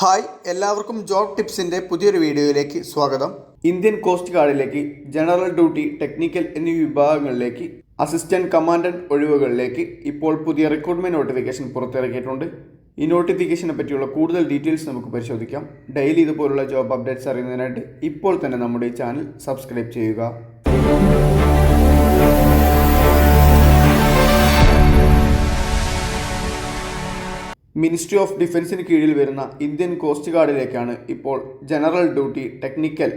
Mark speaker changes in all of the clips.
Speaker 1: Hi എല്ലാവർക്കും job ടിപ്സിന്റെ പുതിയൊരു വീഡിയോയിലേക്ക് സ്വാഗതം. ഇന്ത്യൻ കോസ്റ്റ് ഗാർഡിലേക്ക് ജനറൽ ഡ്യൂട്ടി ടെക്നിക്കൽ എന്നീ വിഭാഗങ്ങളിലേക്ക് അസിസ്റ്റന്റ് കമാൻഡന്റ് ഒഴിവുകളിലേക്ക് ഇപ്പോൾ പുതിയ റിക്രൂട്ട്മെന്റ് നോട്ടിഫിക്കേഷൻ പുറത്തിറക്കിയിട്ടുണ്ട്. ഈ നോട്ടിഫിക്കേഷനെ പറ്റിയുള്ള കൂടുതൽ ഡീറ്റെയിൽസ് നമുക്ക് പരിശോധിക്കാം. ഡെയിലി ഇതുപോലുള്ള ജോബ് അപ്ഡേറ്റ്സ് അറിയുന്നതിനായിട്ട് ഇപ്പോൾ തന്നെ നമ്മുടെ ഈ ചാനൽ സബ്സ്ക്രൈബ് ചെയ്യുക. മിനിസ്ട്രി ഓഫ് ഡിഫൻസിന് കീഴിൽ വരുന്ന ഇന്ത്യൻ കോസ്റ്റ് ഗാർഡിലേക്കാണ് ഇപ്പോൾ ജനറൽ ഡ്യൂട്ടി ടെക്നിക്കൽ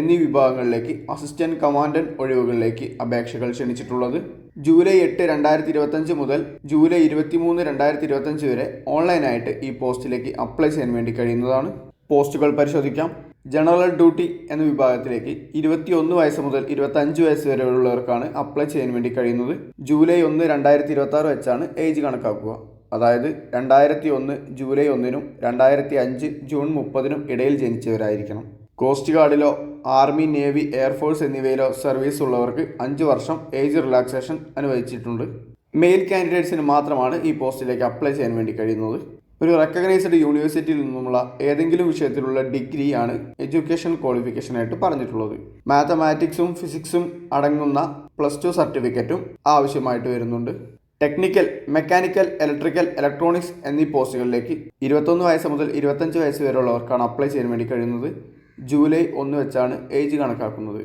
Speaker 1: എന്നീ വിഭാഗങ്ങളിലേക്ക് അസിസ്റ്റന്റ് കമാൻഡന്റ് ഒഴിവുകളിലേക്ക് അപേക്ഷകൾ ക്ഷണിച്ചിട്ടുള്ളത്. ജൂലൈ എട്ട് രണ്ടായിരത്തി ഇരുപത്തഞ്ച് മുതൽ ജൂലൈ ഇരുപത്തിമൂന്ന് രണ്ടായിരത്തി ഇരുപത്തഞ്ച് വരെ ഓൺലൈനായിട്ട് ഈ പോസ്റ്റിലേക്ക് അപ്ലൈ ചെയ്യാൻ വേണ്ടി കഴിയുന്നതാണ്. പോസ്റ്റുകൾ പരിശോധിക്കാം. ജനറൽ ഡ്യൂട്ടി എന്ന വിഭാഗത്തിലേക്ക് ഇരുപത്തിയൊന്ന് വയസ്സ് മുതൽ ഇരുപത്തഞ്ച് വയസ്സ് വരെയുള്ളവർക്കാണ് അപ്ലൈ ചെയ്യാൻ വേണ്ടി കഴിയുന്നത്. ജൂലൈ ഒന്ന് രണ്ടായിരത്തി ഇരുപത്തി വെച്ചാണ് ഏജ് കണക്കാക്കുക. അതായത് രണ്ടായിരത്തി ഒന്ന് ജൂലൈ ഒന്നിനും രണ്ടായിരത്തി അഞ്ച് ജൂൺ മുപ്പതിനും ഇടയിൽ ജനിച്ചവരായിരിക്കണം. കോസ്റ്റ് ഗാർഡിലോ ആർമി നേവി എയർഫോഴ്സ് എന്നിവയിലോ സർവീസ് ഉള്ളവർക്ക് അഞ്ച് വർഷം ഏജ് റിലാക്സേഷൻ അനുവദിച്ചിട്ടുണ്ട്. മെയിൽ കാൻഡിഡേറ്റ്സിന് മാത്രമാണ് ഈ പോസ്റ്റിലേക്ക് അപ്ലൈ ചെയ്യാൻ വേണ്ടി കഴിയുന്നത്. ഒരു റെക്കഗ്നൈസ്ഡ് യൂണിവേഴ്സിറ്റിയിൽ നിന്നുമുള്ള ഏതെങ്കിലും വിഷയത്തിലുള്ള ഡിഗ്രിയാണ് എഡ്യൂക്കേഷൻ ക്വാളിഫിക്കേഷനായിട്ട് പറഞ്ഞിട്ടുള്ളത്. മാത്തമാറ്റിക്സും ഫിസിക്സും അടങ്ങുന്ന പ്ലസ് ടു സർട്ടിഫിക്കറ്റും ആവശ്യമായിട്ട് വരുന്നുണ്ട്. ടെക്നിക്കൽ മെക്കാനിക്കൽ ഇലക്ട്രിക്കൽ ഇലക്ട്രോണിക്സ് എന്നീ പോസ്റ്റുകളിലേക്ക് ഇരുപത്തൊന്ന് വയസ്സ് മുതൽ ഇരുപത്തഞ്ച് വയസ്സ് വരെയുള്ളവർക്കാണ് അപ്ലൈ ചെയ്യാൻ വേണ്ടി കഴിയുന്നത്. ജൂലൈ ഒന്ന് വെച്ചാണ് ഏജ് കണക്കാക്കുന്നത്.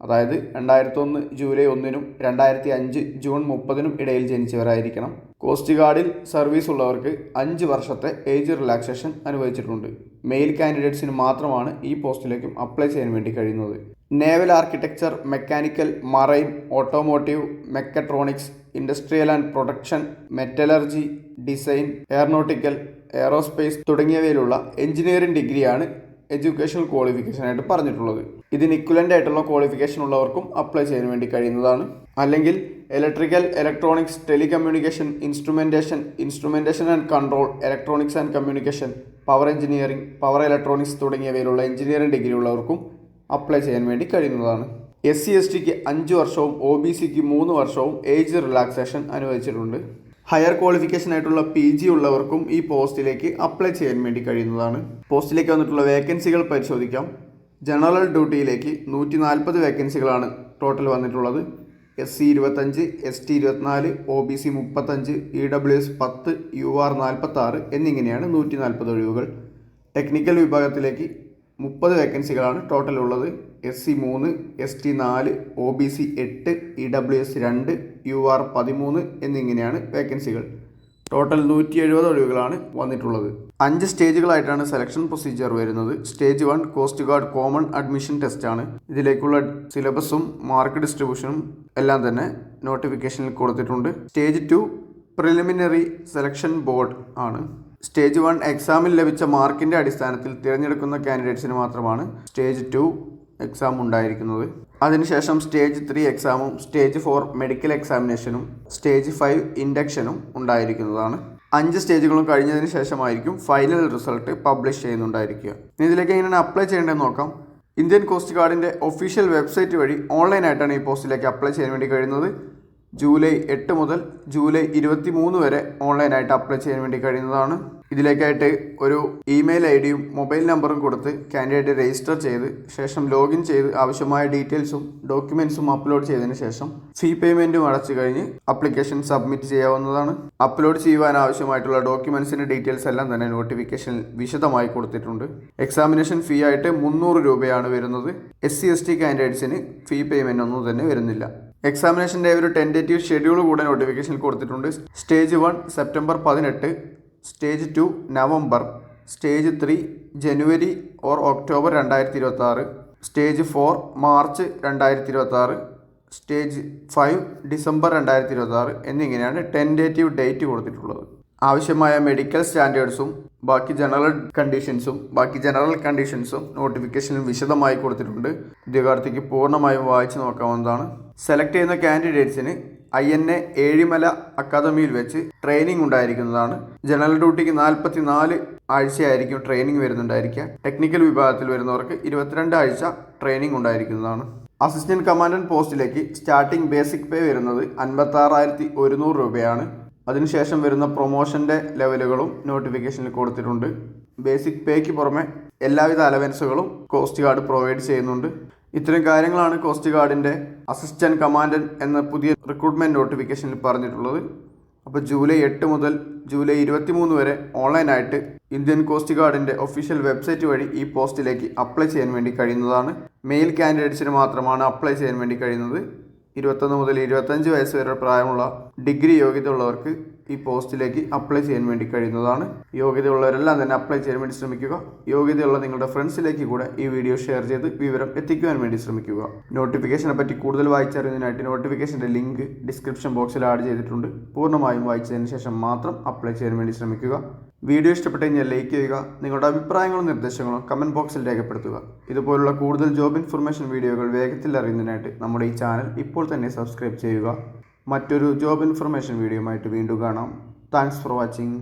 Speaker 1: അതായത് രണ്ടായിരത്തി ഒന്ന് ജൂലൈ ഒന്നിനും രണ്ടായിരത്തി അഞ്ച് ജൂൺ മുപ്പതിനും ഇടയിൽ ജനിച്ചവരായിരിക്കണം. കോസ്റ്റ് ഗാർഡിൽ സർവീസ് ഉള്ളവർക്ക് അഞ്ച് വർഷത്തെ ഏജ് റിലാക്സേഷൻ അനുവദിച്ചിട്ടുണ്ട്. മെയിൽ കാൻഡിഡേറ്റ്സിന് മാത്രമാണ് ഈ പോസ്റ്റിലേക്കും അപ്ലൈ ചെയ്യാൻ വേണ്ടി കഴിയുന്നത്. Naval architecture mechanical marine automotive mechatronics industrial and production metallurgy design aeronautical aerospace തുടങ്ങിയവയിലുള്ള engineering ഡിഗ്രിയാണ് എഡ്യൂക്കേഷണൽ ക്വാളിഫിക്കേഷൻ ആയിട്ട് പറഞ്ഞിട്ടുള്ളത്. ഇതിന് ഇക്വലന്റ് ആയിട്ടുള്ള ക്വാളിഫിക്കേഷൻ ഉള്ളവർക്കും അപ്ലൈ ചെയ്യാൻ വേണ്ടി കഴിയുന്നതാണ്. അല്ലെങ്കിൽ electrical electronics telecommunication instrumentation instrumentation and control electronics and communication power engineering power electronics തുടങ്ങിയവയിലുള്ള engineering degree ഉള്ളവർക്കും അപ്ലൈ ചെയ്യാൻ വേണ്ടി കഴിയുന്നതാണ്. എസ് സി എസ് ടിക്ക് അഞ്ച് വർഷവും ഒ ബി സിക്ക് മൂന്ന് വർഷവും ഏജ് റിലാക്സേഷൻ അനുവദിച്ചിട്ടുണ്ട്. ഹയർ ക്വാളിഫിക്കേഷൻ ആയിട്ടുള്ള പി ജി ഉള്ളവർക്കും ഈ പോസ്റ്റിലേക്ക് അപ്ലൈ ചെയ്യാൻ വേണ്ടി കഴിയുന്നതാണ്. പോസ്റ്റിലേക്ക് വന്നിട്ടുള്ള വേക്കൻസികൾ പരിശോധിക്കാം. ജനറൽ ഡ്യൂട്ടിയിലേക്ക് നൂറ്റി നാൽപ്പത് വേക്കൻസികളാണ് ടോട്ടൽ വന്നിട്ടുള്ളത്. എസ് സി ഇരുപത്തഞ്ച് എസ് ടി ഇരുപത്തിനാല് ഒ ബി സി മുപ്പത്തഞ്ച് ഇ ഡബ്ല്യു എസ് പത്ത് യു ആർ നാൽപ്പത്താറ് എന്നിങ്ങനെയാണ് നൂറ്റി നാൽപ്പത് ഒഴിവുകൾ. ടെക്നിക്കൽ വിഭാഗത്തിലേക്ക് മുപ്പത് വേക്കൻസികളാണ് ടോട്ടൽ ഉള്ളത് എസ് സി മൂന്ന് എസ് ടി നാല് ഒ ബി സി എട്ട് ഇ ഡബ്ല്യു എസ് രണ്ട് യു ആർ പതിമൂന്ന് എന്നിങ്ങനെയാണ് വേക്കൻസികൾ. ടോട്ടൽ നൂറ്റി എഴുപത് ഒഴിവുകളാണ് വന്നിട്ടുള്ളത്. അഞ്ച് സ്റ്റേജുകളായിട്ടാണ് സെലക്ഷൻ പ്രൊസീജിയർ വരുന്നത്. Stage one coast guard common admission ടെസ്റ്റാണ്. ഇതിലേക്കുള്ള സിലബസും മാർക്ക് ഡിസ്ട്രിബ്യൂഷനും എല്ലാം തന്നെ നോട്ടിഫിക്കേഷനിൽ കൊടുത്തിട്ടുണ്ട്. Stage two preliminary selection board ആണ്. സ്റ്റേജ് വൺ എക്സാമിൽ ലഭിച്ച മാർക്കിന്റെ അടിസ്ഥാനത്തിൽ തിരഞ്ഞെടുക്കുന്ന കാൻഡിഡേറ്റ്സിന് മാത്രമാണ് സ്റ്റേജ് ടു എക്സാം ഉണ്ടായിരിക്കുന്നത്. അതിനുശേഷം സ്റ്റേജ് ത്രീ എക്സാമും സ്റ്റേജ് ഫോർ മെഡിക്കൽ എക്സാമിനേഷനും സ്റ്റേജ് ഫൈവ് ഇൻഡക്ഷനും ഉണ്ടായിരിക്കുന്നതാണ്. അഞ്ച് സ്റ്റേജുകളും കഴിഞ്ഞതിന് ശേഷമായിരിക്കും ഫൈനൽ റിസൾട്ട് പബ്ലിഷ് ചെയ്യുന്നുണ്ടായിരിക്കുക. ഇതിലേക്ക് എങ്ങനെയാണ് അപ്ലൈ ചെയ്യേണ്ടതെന്ന് നോക്കാം. ഇന്ത്യൻ കോസ്റ്റ് ഗാർഡിന്റെ ഒഫീഷ്യൽ വെബ്സൈറ്റ് വഴി ഓൺലൈനായിട്ടാണ് ഈ പോസ്റ്റിലേക്ക് അപ്ലൈ ചെയ്യാൻ വേണ്ടി കഴിയുന്നത്. ജൂലൈ എട്ട് മുതൽ ജൂലൈ ഇരുപത്തി മൂന്ന് വരെ ഓൺലൈനായിട്ട് അപ്ലൈ ചെയ്യാൻ വേണ്ടി കഴിയുന്നതാണ്. ഇതിലേക്കായിട്ട് ഒരു ഇമെയിൽ ഐ ഡിയും മൊബൈൽ നമ്പറും കൊടുത്ത് കാൻഡിഡേറ്റ് രജിസ്റ്റർ ചെയ്ത് ശേഷം ലോഗിൻ ചെയ്ത് ആവശ്യമായ ഡീറ്റെയിൽസും ഡോക്യുമെൻസും അപ്ലോഡ് ചെയ്തതിന് ശേഷം ഫീ പേയ്മെന്റും അടച്ചു കഴിഞ്ഞ് അപ്ലിക്കേഷൻ സബ്മിറ്റ് ചെയ്യാവുന്നതാണ്. അപ്ലോഡ് ചെയ്യുവാൻ ആവശ്യമായിട്ടുള്ള ഡോക്യുമെൻസിന്റെ ഡീറ്റെയിൽസ് എല്ലാം തന്നെ നോട്ടിഫിക്കേഷനിൽ വിശദമായി കൊടുത്തിട്ടുണ്ട്. എക്സാമിനേഷൻ ഫീ ആയിട്ട് മുന്നൂറ് രൂപയാണ് വരുന്നത്. എസ് സി എസ് ടി കാൻഡിഡേറ്റ്സിന് ഫീ പേയ്മെന്റ് ഒന്നും തന്നെ വരുന്നില്ല. എക്സാമിനേഷന്റെ ഒരു ടെന്റേറ്റീവ് ഷെഡ്യൂൾ കൂടെ നോട്ടിഫിക്കേഷനിൽ കൊടുത്തിട്ടുണ്ട്. സ്റ്റേജ് വൺ സെപ്റ്റംബർ പതിനെട്ട്. Stage two November stage three January or October രണ്ടായിരത്തി ഇരുപത്തി ആറ് സ്റ്റേജ് ഫോർ മാർച്ച് രണ്ടായിരത്തി ഇരുപത്തി ആറ് സ്റ്റേജ് ഫൈവ് ഡിസംബർ രണ്ടായിരത്തി ഇരുപത്തി ആറ് എന്നിങ്ങനെയാണ് ടെന്റേറ്റീവ് ഡേറ്റ് കൊടുത്തിട്ടുള്ളത്. ആവശ്യമായ മെഡിക്കൽ സ്റ്റാൻഡേർഡ്സും ബാക്കി ജനറൽ കണ്ടീഷൻസും ബാക്കി ജനറൽ കണ്ടീഷൻസും നോട്ടിഫിക്കേഷനിൽ വിശദമായി കൊടുത്തിട്ടുണ്ട്. ഉദ്യോഗാർത്ഥിക്ക് പൂർണമായും വായിച്ചു നോക്കാവുന്നതാണ്. സെലക്ട് ചെയ്യുന്ന കാൻഡിഡേറ്റ്സിന് ഐ എൻ എ ഏഴിമല അക്കാദമിയിൽ വെച്ച് ട്രെയിനിങ് ഉണ്ടായിരിക്കുന്നതാണ്. ജനറൽ ഡ്യൂട്ടിക്ക് നാൽപ്പത്തി നാല് ആഴ്ചയായിരിക്കും ട്രെയിനിങ് വരുന്നുണ്ടായിരിക്കുക. ടെക്നിക്കൽ വിഭാഗത്തിൽ വരുന്നവർക്ക് ഇരുപത്തിരണ്ട് ആഴ്ച ട്രെയിനിങ് ഉണ്ടായിരിക്കുന്നതാണ്. അസിസ്റ്റന്റ് കമാൻഡന്റ് പോസ്റ്റിലേക്ക് സ്റ്റാർട്ടിംഗ് ബേസിക് പേ വരുന്നത് അൻപത്തി ആറായിരത്തി ഒരുന്നൂറ് രൂപയാണ്. അതിനുശേഷം വരുന്ന പ്രൊമോഷന്റെ ലെവലുകളും നോട്ടിഫിക്കേഷനിൽ കൊടുത്തിട്ടുണ്ട്. ബേസിക് പേയ്ക്ക് പുറമെ എല്ലാവിധ അലവൻസുകളും കോസ്റ്റ് ഗാർഡ് പ്രൊവൈഡ് ചെയ്യുന്നുണ്ട്. ഇത്തരം കാര്യങ്ങളാണ് കോസ്റ്റ് ഗാർഡിന്റെ അസിസ്റ്റന്റ് കമാൻഡന്റ് എന്ന പുതിയ റിക്രൂട്ട്മെന്റ് നോട്ടിഫിക്കേഷനിൽ പറഞ്ഞിട്ടുള്ളത്. അപ്പോൾ ജൂലൈ എട്ട് മുതൽ ജൂലൈ ഇരുപത്തി മൂന്ന് വരെ ഓൺലൈനായിട്ട് ഇന്ത്യൻ കോസ്റ്റ് ഗാർഡിന്റെ ഒഫീഷ്യൽ വെബ്സൈറ്റ് വഴി ഈ പോസ്റ്റിലേക്ക് അപ്ലൈ ചെയ്യാൻ വേണ്ടി കഴിയുന്നതാണ്. മെയിൽ കാൻഡിഡേറ്റ്സിന് മാത്രമാണ് അപ്ലൈ ചെയ്യാൻ വേണ്ടി കഴിയുന്നത്. ഇരുപത്തൊന്ന് മുതൽ ഇരുപത്തഞ്ച് വയസ്സ് വരെ പ്രായമുള്ള ഡിഗ്രി യോഗ്യത ഉള്ളവർക്ക് ഈ പോസ്റ്റിലേക്ക് അപ്ലൈ ചെയ്യാൻ വേണ്ടി കഴിയുന്നതാണ്. യോഗ്യതയുള്ളവരെല്ലാം തന്നെ അപ്ലൈ ചെയ്യാൻ വേണ്ടി ശ്രമിക്കുക. യോഗ്യതയുള്ള നിങ്ങളുടെ ഫ്രണ്ട്സിലേക്ക് കൂടെ ഈ വീഡിയോ ഷെയർ ചെയ്ത് വിവരം എത്തിക്കുവാൻ വേണ്ടി ശ്രമിക്കുക. നോട്ടിഫിക്കേഷനെ പറ്റി കൂടുതൽ വായിച്ചറിയുന്നതിനായിട്ട് നോട്ടിഫിക്കേഷന്റെ ലിങ്ക് ഡിസ്ക്രിപ്ഷൻ ബോക്സിൽ ആഡ് ചെയ്തിട്ടുണ്ട്. പൂർണമായും വായിച്ചതിന് ശേഷം മാത്രം അപ്ലൈ ചെയ്യാൻ വേണ്ടി ശ്രമിക്കുക. വീഡിയോ ഇഷ്ടപ്പെട്ട് കഴിഞ്ഞാൽ ലൈക്ക് ചെയ്യുക നിങ്ങളുടെ അഭിപ്രായങ്ങളും നിർദ്ദേശങ്ങളും കമന്റ് ബോക്സിൽ രേഖപ്പെടുത്തുക. ഇതുപോലുള്ള കൂടുതൽ ജോബ് ഇൻഫർമേഷൻ വീഡിയോകൾ വേഗത്തിൽ അറിയുന്നതിനായിട്ട് നമ്മുടെ ഈ ചാനൽ ഇപ്പോൾ തന്നെ സബ്സ്ക്രൈബ് ചെയ്യുക. മറ്റൊരു ജോബ് ഇൻഫർമേഷൻ വീഡിയോയുമായിട്ട് വീണ്ടും കാണാം. Thanks for watching